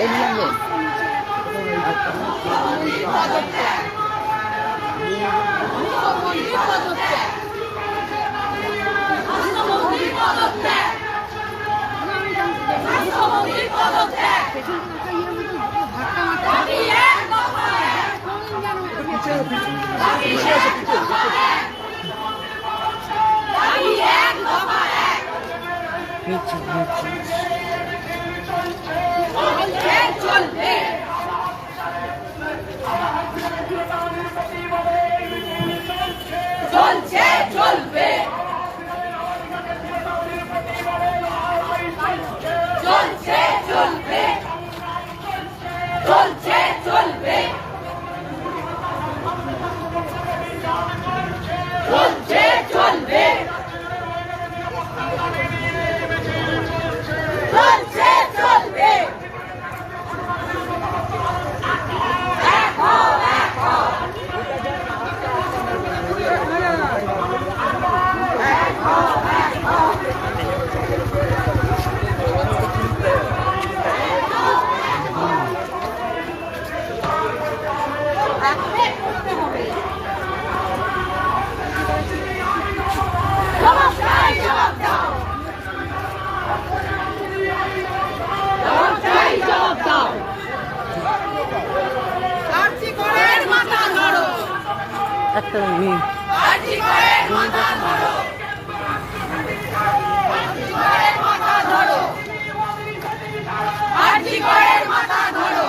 미쳐 미쳐 করের মাথা ধরো একটা মিনিট আরজি করের মাথা ধরো আরজি করের মাথা ধরো আরজি করের মাথা ধরো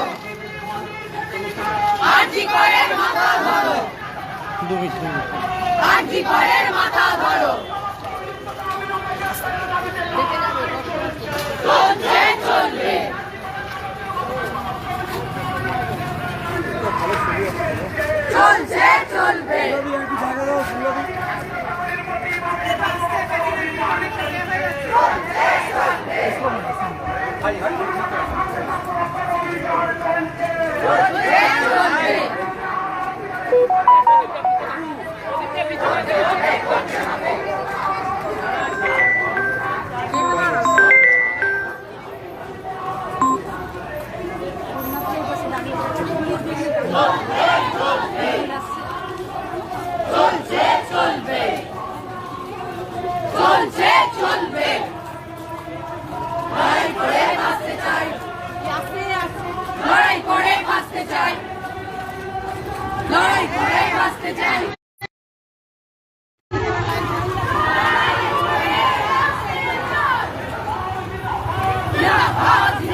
আরজি করের মাথা ধরো। মিনিট আরজি করের মাথা ধরো। চলছে চলবে। চলছে চলবে। চলবে চলবে। লড়াই করে বাঁচতে চাই। Yeah, party!